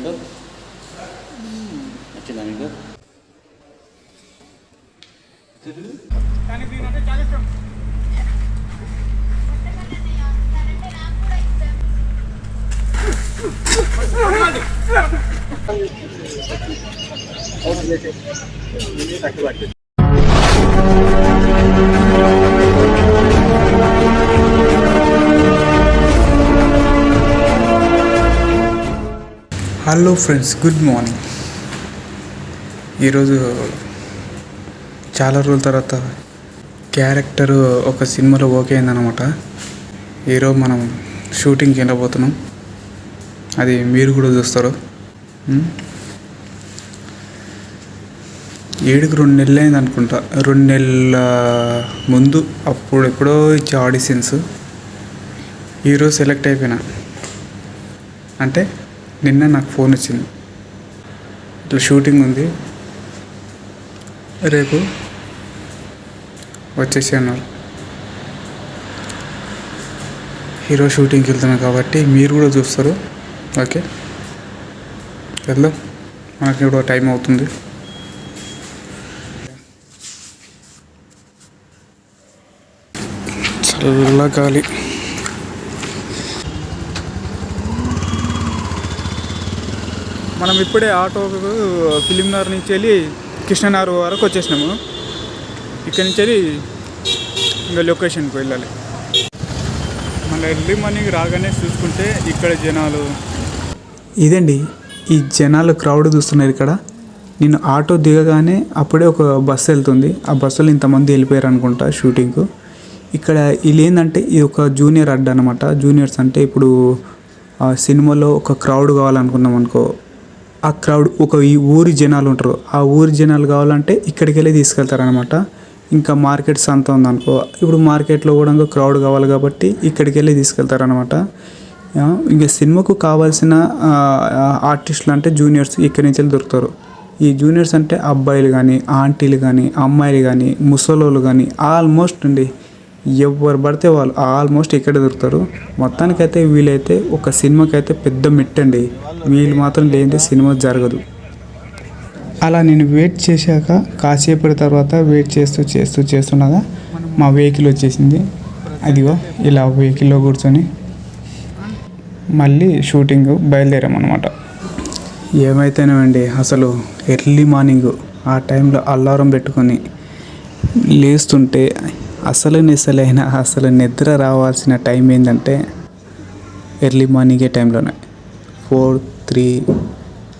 ando? अच्छा नानी को और जैसे హలో ఫ్రెండ్స్ గుడ్ మార్నింగ్ ఈరోజు చాలా రోజుల తర్వాత క్యారెక్టర్ ఒక సినిమాలో ఓకే అయిందనమాట ఈరోజు మనం షూటింగ్కి వెళ్ళబోతున్నాం. అది మీరు కూడా చూస్తారు. ఏడుకు రెండు నెలలు అయింది అనుకుంటా. రెండు నెలల ముందు అప్పుడు ఎప్పుడో ఇచ్చే ఆడిషన్స్. ఈరోజు సెలెక్ట్ అయిపోయినా. అంటే నిన్న నాకు ఫోన్ వచ్చింది. ఇట్లా షూటింగ్ ఉంది. రేపు వచ్చేసి అన్నారు. హీరో షూటింగ్కి వెళ్తున్నాను కాబట్టి మీరు కూడా చూస్తారు. ఓకే. వెళ్దాం. మనకి కూడా టైం అవుతుంది. చల్ల మనం ఇప్పుడే ఆటో ఫిలింనగర్ నుంచి వెళ్ళి కృష్ణనగర్ వరకు వచ్చేసినాము. ఇక్కడి నుంచి వెళ్ళి ఇంకా లొకేషన్కి వెళ్ళాలి. మన ఎర్లీ మార్నింగ్ రాగానే చూసుకుంటే ఇక్కడ జనాలు. ఇదండి ఈ జనాలు క్రౌడ్ చూస్తున్నారు ఇక్కడ. నేను ఆటో దిగగానే అప్పుడే ఒక బస్సు వెళ్తుంది. ఆ బస్సులో ఇంతమంది వెళ్ళిపోయారు అనుకుంటా షూటింగ్కు. ఇక్కడ వీళ్ళు ఏంటంటే ఇది ఒక జూనియర్ అడ్డ అనమాట జూనియర్స్ అంటే ఇప్పుడు ఆ సినిమాలో ఒక క్రౌడ్ కావాలనుకున్నాం అనుకో ఆ క్రౌడ్ ఒక ఈ ఊరి జనాలు ఉంటారు. ఆ ఊరి జనాలు కావాలంటే ఇక్కడికి వెళ్ళి తీసుకెళ్తారనమాట ఇంకా మార్కెట్స్ అంతా ఉందనుకో. ఇప్పుడు మార్కెట్లో కూడా ఇంకా క్రౌడ్ కావాలి కాబట్టి ఇక్కడికి వెళ్ళి తీసుకెళ్తారనమాట ఇంకా సినిమాకు కావాల్సిన ఆర్టిస్టులు అంటే జూనియర్స్ ఇక్కడి నుంచి వెళ్ళి దొరుకుతారు. ఈ జూనియర్స్ అంటే అబ్బాయిలు కానీ ఆంటీలు కానీ అమ్మాయిలు కానీ ముసలోళ్ళు కానీ ఆల్మోస్ట్ అండి ఎవరు పడితే వాళ్ళు ఆల్మోస్ట్ ఇక్కడే దొరుకుతారు. మొత్తానికైతే వీలైతే ఒక సినిమాకైతే పెద్ద మెట్టండి వీళ్ళు మాత్రం లేనిదే సినిమా జరగదు. అలా నేను వెయిట్ చేశాక కాసేపటి తర్వాత వెయిట్ చేస్తూ చేస్తూ చేస్తుండగా మా వెహికల్ వచ్చేసింది. అదిగో ఇలా వెహికల్లో కూర్చొని మళ్ళీ షూటింగ్ బయలుదేరామన్నమాట. ఏమైతేనేమండి అసలు ఎర్లీ మార్నింగ్ ఆ టైంలో అల్లారం పెట్టుకొని లేస్తుంటే అసలు నిసలైన అసలు నిద్ర రావాల్సిన టైం ఏంటంటే ఎర్లీ మార్నింగే టైంలోనే. ఫోర్ త్రీ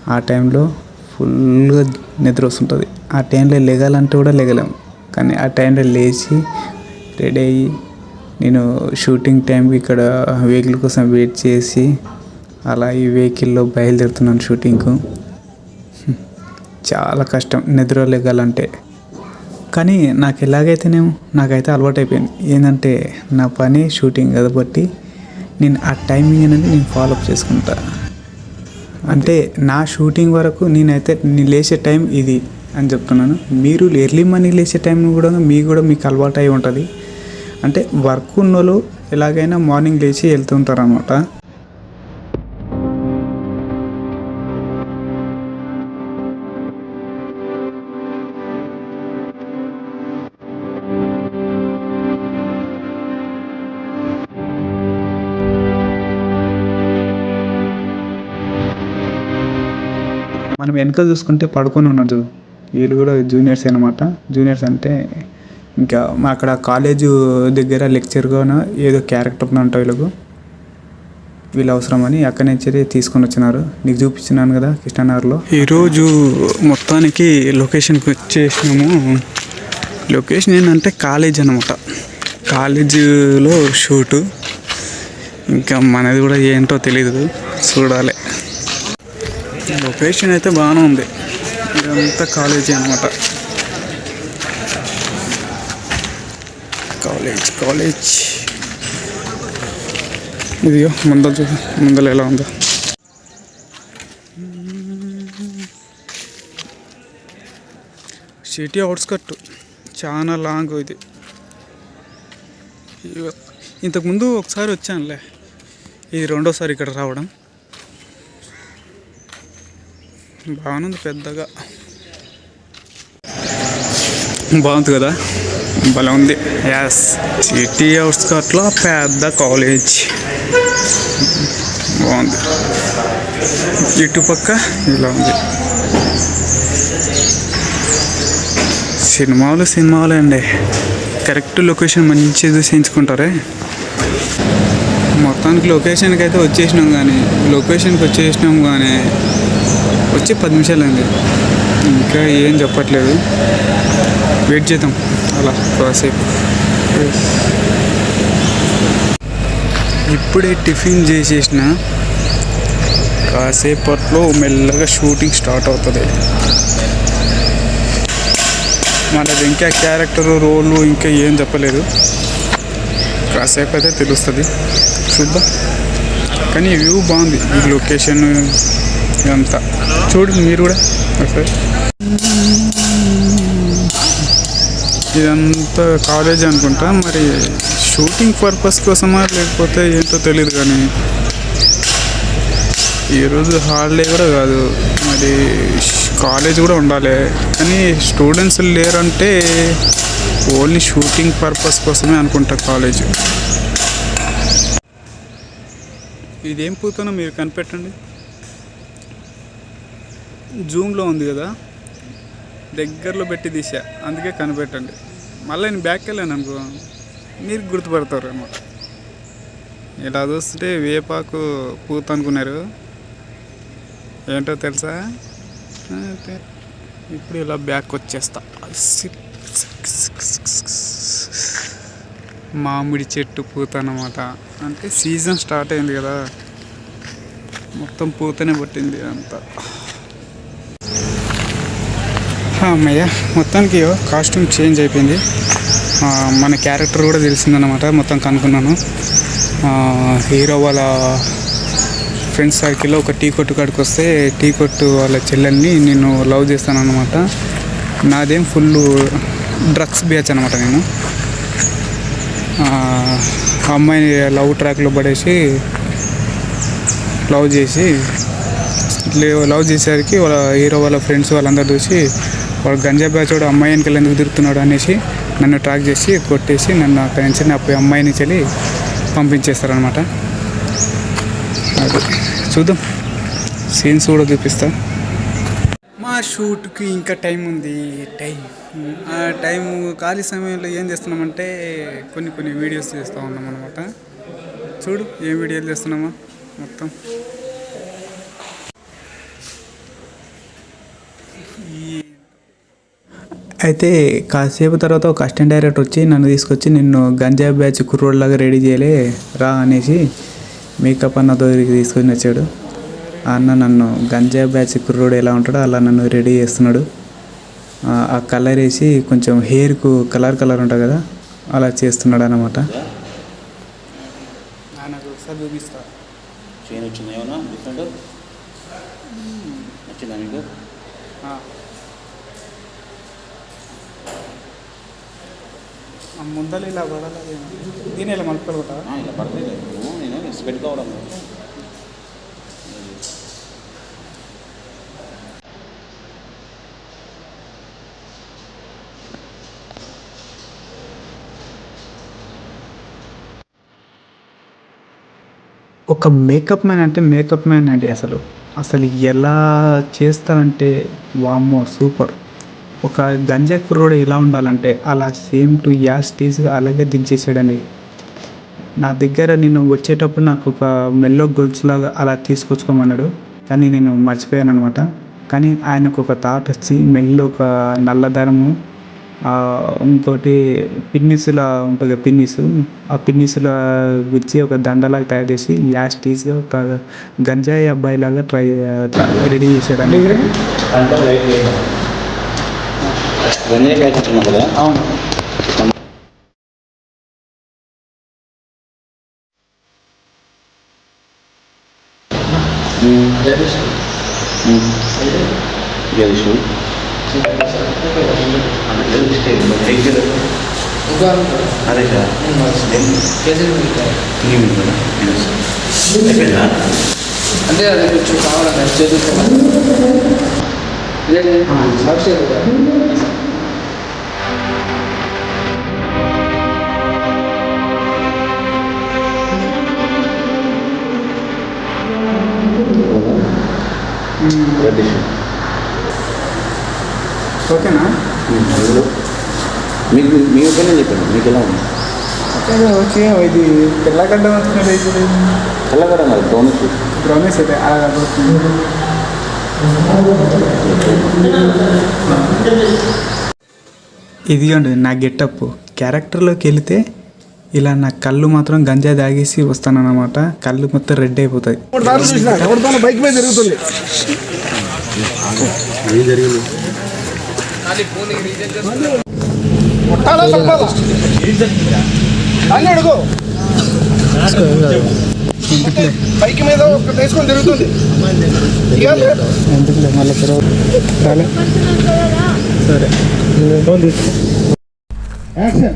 ఆ టైంలో ఫుల్గా నిద్ర వస్తుంటుంది. ఆ టైంలో లెగాలంటే కూడా లెగలేము కానీ ఆ టైంలో లేచి రెడీ అయ్యి నేను షూటింగ్ టైంకి ఇక్కడ వెహికల్ కోసం వెయిట్ చేసి అలా ఈ వెహికల్లో బయలుదేరుతున్నాను షూటింగ్కు చాలా కష్టం నిద్ర లెగాలంటే. కానీ నాకు ఎలాగైతేనేమో నాకైతే అలవాటు అయిపోయింది ఏంటంటే నా పని షూటింగ్ కాబట్టి నేను ఆ టైమింగ్ అనేది నేను ఫాలోఅప్ చేసుకుంటా. అంటే నా షూటింగ్ వరకు నేనైతే నేను లేచే టైం ఇది అని చెప్తున్నాను. మీరు ఎర్లీ మార్నింగ్ లేచే టైం కూడా మీకు కూడా మీకు అలవాటు అయి ఉంటుంది. అంటే వర్క్ ఉన్న వాళ్ళు ఎలాగైనా మార్నింగ్ లేచి వెళ్తుంటారు అనమాట వెనక చూసుకుంటే పడుకొని ఉన్నాడు వీళ్ళు కూడా జూనియర్స్ అనమాట జూనియర్స్ అంటే ఇంకా మా అక్కడ కాలేజ్ దగ్గర లెక్చర్గా ఏదో క్యారెక్టర్ ఉందంట వీళ్ళకు. వీళ్ళు అవసరమని అక్కడి నుంచి తీసుకొని వచ్చినారు. నీకు చూపించినాను కదా కృష్ణానగర్లో. ఈరోజు మొత్తానికి లొకేషన్కి వచ్చేసినాము. లొకేషన్ ఏంటంటే కాలేజ్ అనమాట కాలేజీలో షూటు ఇంకా మనది కూడా ఏంటో తెలియదు చూడాలి. లొకేషన్ అయితే బాగానే ఉంది. ఇదంతా కాలేజీ అనమాట కాలేజ్ కాలేజ్ ఇదిగో ముందలు చూ ముందలు ఎలా ఉందో. సిటీ అవుట్స్కట్ చాలా లాంగ్ ఇది. ఇంతకుముందు ఒకసారి వచ్చానులే. ఇది రెండోసారి ఇక్కడ రావడం. బాగుంది పెద్దగా. బాగుంది కదా? భలే ఉంది. యాస్ సిటీ అవుట్స్కట్లో పెద్ద కాలేజ్ బాగుంది. ఇటుపక్క ఇలా ఉంది. సినిమాలు సినిమాలు అండి. కరెక్ట్ లొకేషన్ మంచిగా చూసించుకుంటారే మొత్తానికి లొకేషన్కి అయితే వచ్చేసినాం కానీ లొకేషన్కి వచ్చేసినాం కానీ వచ్చి పది నిమిషాలు అయింది ఇంకా ఏం చెప్పట్లేదు. వెయిట్ చేద్దాం. అలా కాసేపు. ఇప్పుడే టిఫిన్ చేసేసిన. కాసేపట్లో మెల్లగా షూటింగ్ స్టార్ట్ అవుతుంది. మనది ఇంకా క్యారెక్టర్ రోలు ఇంకా ఏం చెప్పలేదు. కాసేపు అయితే తెలుస్తుంది. చూద్దాం. కానీ వ్యూ బాగుంది. ఈ లొకేషన్ ఇదంతా చూడండి మీరు కూడా. ఒకసారి ఇదంతా కాలేజ్ అనుకుంటా. మరి షూటింగ్ పర్పస్ కోసమా లేకపోతే ఏంటో తెలియదు కానీ ఈరోజు హాలిడే కూడా కాదు. మరి కాలేజ్ కూడా ఉండాలి. కానీ స్టూడెంట్స్ లేరంటే ఓన్లీ షూటింగ్ పర్పస్ కోసమే అనుకుంటా కాలేజ్. ఇదేం పూతనో మీరు కనిపెట్టండి. జూమ్లో ఉంది కదా దగ్గరలో పెట్టి తీసా అందుకే కనిపెట్టండి. మళ్ళీ నేను బ్యాక్ వెళ్ళాను అనుకో మీరు గుర్తుపడతారు అనమాట ఇలా చూస్తే వేపాకు పూత అనుకున్నారు ఏంటో తెలుసా? ఇప్పుడు ఇలా బ్యాక్ వచ్చేస్తా. మామిడి చెట్టు పూత అన్నమాట. అంటే సీజన్ స్టార్ట్ అయింది కదా మొత్తం పూతనే పట్టింది అంతా. అమ్మయ్య మొత్తానికి కాస్ట్యూమ్ చేంజ్ అయిపోయింది. మన క్యారెక్టర్ కూడా తెలిసిందనమాట మొత్తం కనుక్కున్నాను. హీరో వాళ్ళ ఫ్రెండ్స్ సర్కిల్లో ఒక టీ కొట్టు కాడికి వస్తే టీ కొట్టు వాళ్ళ చెల్లెల్ని నేను లవ్ చేస్తాను నాదేం ఫుల్ డ్రగ్స్ బ్యాచ్ అనమాట నేను. అమ్మాయిని లవ్ ట్రాక్లో పడేసి లవ్ చేసి లవ్ చేసేసరికి వాళ్ళ హీరో వాళ్ళ ఫ్రెండ్స్ వాళ్ళందరూ చూసి వాడు గంజా బ్యాచ్ వాడు అమ్మాయి వెనకాల ఎందుకు తిరుగుతున్నాడు అనేసి నన్ను ట్రాక్ చేసి కొట్టేసి నన్ను అక్కడి నుంచి నా అమ్మాయిని చెల్లి పంపించేస్తారనమాట అది. చూద్దాం. సీన్స్ కూడా చూపిస్తా. మా షూట్కి ఇంకా టైం ఉంది. టైం. ఆ టైం ఖాళీ సమయంలో ఏం చేస్తున్నామంటే కొన్ని కొన్ని వీడియోస్ చేస్తూ ఉన్నాం అనమాట చూడు ఏం వీడియోలు చేస్తున్నామా మొత్తం. అయితే కాసేపు తర్వాత ఒక అసిస్టెంట్ డైరెక్టర్ వచ్చి నన్ను తీసుకొచ్చి నిన్ను గంజా బ్యాచ్ కుర్రోడ్లాగా రెడీ చేయలే రా అనేసి మేకప్ అన్న దగ్గరికి తీసుకొని వచ్చాడు. ఆ అన్న నన్ను గంజా బ్యాచ్ కుర్రోడు ఎలా ఉంటాడో అలా నన్ను రెడీ చేస్తున్నాడు. ఆ ఆ కలర్ వేసి కొంచెం హెయిర్కు కలర్ కలర్ ఉంటుంది కదా అలా చేస్తున్నాడు అనమాట చూపిస్తా. ముందలు ఇలా పడాలి. దీని ఇలా మలుపుకుంటా ఆ, ఇలా పడుతుంది ఏమో నేను స్పెట్ కావడం ఒక మేకప్ మ్యాన్ అంటే మేకప్ మ్యాన్ అండి అసలు. అసలు ఎలా చేస్తారంటే వామ్మో సూపర్. ఒక గంజా కుర్రోడు ఎలా ఉండాలంటే అలా సేమ్ టు యాస్ టీజ్ అలాగే దించేసాడండి నా దగ్గర నేను వచ్చేటప్పుడు నాకు ఒక మెల్లో గొలుసులాగా అలా తీసుకొచ్చుకోమన్నాడు. కానీ నేను మర్చిపోయాను అనమాట కానీ ఆయనకు ఒక థాట్ వచ్చి మెల్లో ఒక నల్ల దారము ఇంకోటి పిన్నిసుల ఉంటుంది పిన్నిసు ఆ పిన్నిసుల గుచ్చి ఒక దండలాగా తయారు చేసి లాస్ట్ స్టేజ్గా ఒక గంజాయి అబ్బాయిలాగా ట్రై రెడీ చేశాడండి ప్యాకెట్ ఉన్నాం కదా? అవును. గెలుసు అదే సార్ అయిపోయిందా అంటే అది. కొంచెం కావాలన్నా చేతులు ఓకేనా? మీకు మీ ఒపీనియన్ చెప్పండి మీకు ఎలా ఉంది? ఓకే ఇది తెల్లగడ్డ వస్తున్నది ఇది తెల్లగడ మరి బ్రౌనిష్ బ్రౌనీస్ అయితే ఇదిగోండి నా గెటప్. క్యారెక్టర్లోకి వెళితే ఇలా నా కళ్ళు మాత్రం గంజా తాగేసి వస్తానన్నమాట. కళ్ళు మొత్తం రెడ్ అయిపోతాయి. బైక్ మీద వేసుకొని తిరుగుతుంది. ఎందుకులే? మళ్ళీ సరే. Action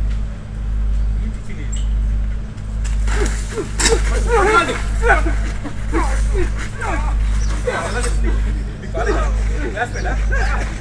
Vale, vale, vale, vale,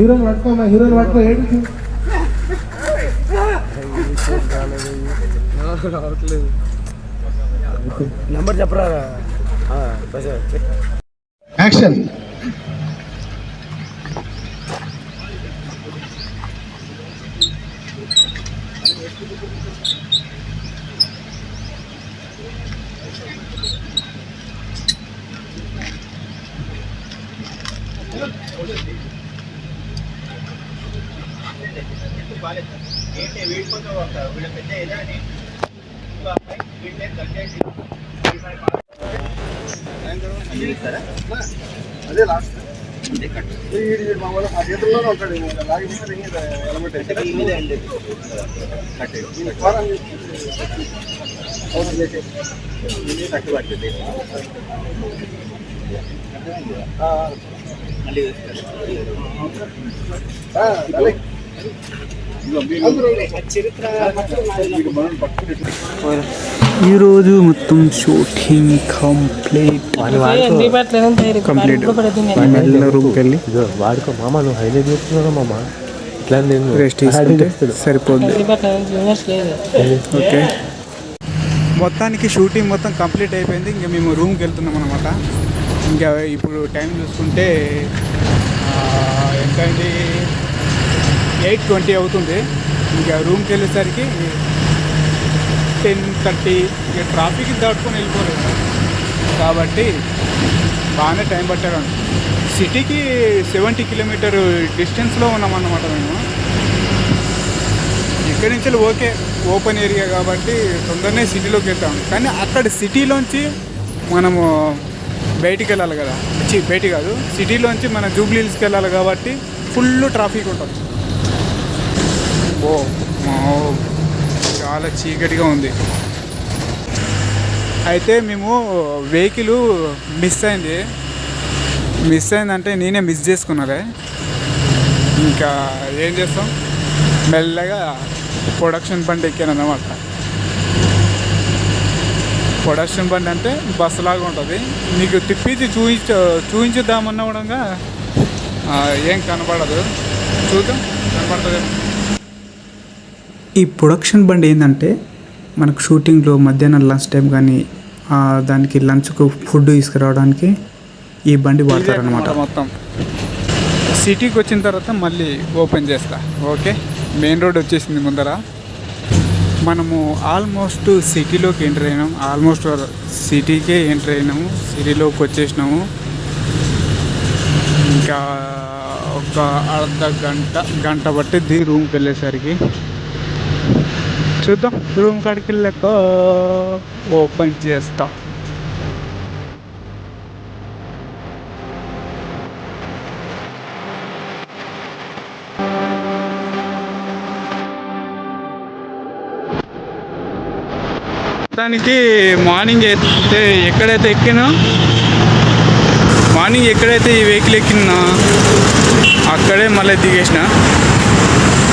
హీరోని పట్టుకోమా హీరోని పట్టుకో రావట్లేదు నెంబర్ చెప్పరా? యాక్షన్ అదే లాస్ట్ మా వాళ్ళ ఆ చేతుల్లోనే ఉంటాడు ఇంకా లాగిపోతే ఇంకా హెల్మెట్ వేసి. దీని ఫారం చేసి అవసరం ఈరోజు మొత్తం షూటింగ్ కంప్లీట్. కంప్లీట్. మెల్ల రూమ్కి వెళ్ళి. వాడుకో. మామ నువ్వు హైలైట్ చేస్తున్నావు మామ. ఇట్లా నేను రెస్ట్ తీసుకుంటే సరిపోద్ది. ఓకే. మొత్తానికి షూటింగ్ మొత్తం కంప్లీట్ అయిపోయింది. ఇంకా మేము రూమ్కి వెళ్తున్నాం అనమాట ఇంకా ఇప్పుడు టైం చూసుకుంటే ఆ, ఎంతైంది? ఎయిట్ ట్వంటీ అవుతుంది. ఇంకా రూమ్కి వెళ్ళేసరికి టెన్ థర్టీ ఇక ట్రాఫిక్ దాటుకొని వెళ్ళిపోలేదు. కాబట్టి బాగానే టైం పట్టారు. సిటీకి సెవెంటీ కిలోమీటర్ డిస్టెన్స్లో ఉన్నామన్నమాట మేము. ఇక్కడి నుంచి ఓకే ఓపెన్ ఏరియా కాబట్టి తొందరనే సిటీలోకి వెళ్తాం. కానీ అక్కడ సిటీలోంచి మనము బయటికి వెళ్ళాలి కదా. బయట బయటి కాదు సిటీలోంచి మన జూబ్లీ హిల్స్కి వెళ్ళాలి కాబట్టి ఫుల్ ట్రాఫిక్ ఉంటుంది. ఓ మా చాలా చీకటిగా ఉంది. అయితే మేము వెహికల్ మిస్ అయింది. మిస్ అయిందంటే నేనే మిస్ చేసుకున్నారే ఇంకా ఏం చేస్తాం? మెల్లగా ప్రొడక్షన్ బండి ఎక్కాను అన్నమాట. ప్రొడక్షన్ బండి అంటే బస్సు లాగా ఉంటుంది. నీకు తిప్పించి చూపించ చూపించుద్దామన్నా కూడా ఏం కనపడదు చూద్దాం కనపడుతుంది ఈ ప్రొడక్షన్ బండి ఏంటంటే మనకు షూటింగ్లో మధ్యాహ్నం లంచ్ టైం కానీ దానికి లంచ్కు ఫుడ్ తీసుకురావడానికి ఈ బండి వాడతారనమాట మొత్తం. సిటీకి వచ్చిన తర్వాత మళ్ళీ ఓపెన్ చేస్తా ఓకే మెయిన్ రోడ్ వచ్చేసింది ముందర. మనము ఆల్మోస్ట్ సిటీలోకి ఎంటర్ అయినాం. ఆల్మోస్ట్ సిటీకే ఎంటర్ అయినాము. సిటీలోకి వచ్చేసినాము. ఇంకా ఒక అర్ధ గంట గంట పట్టిద్ది రూమ్కి వెళ్ళేసరికి. చూద్దాం. రూమ్ కాడికి వెళ్ళాక ఓపెన్ చేస్తా. దానికి మార్నింగ్ అయితే ఎక్కడైతే ఎక్కినా మార్నింగ్ ఎక్కడైతే ఈ వెహికల్ ఎక్కినా అక్కడే మళ్ళీ దిగేసిన.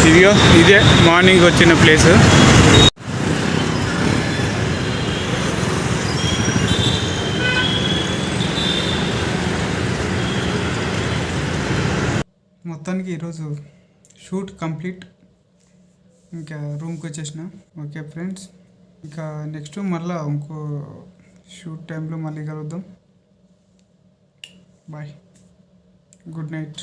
ఇదిగో ఇదే మార్నింగ్ వచ్చిన ప్లేస్. మొత్తానికి ఈరోజు షూట్ కంప్లీట్. ఇంకా రూమ్కి వచ్చేసిన. ఓకే ఫ్రెండ్స్ ఇంకా నెక్స్ట్ మళ్ళీ ఇంకో షూట్ టైంలో మళ్ళీ కలుద్దాం. బాయ్. Good night.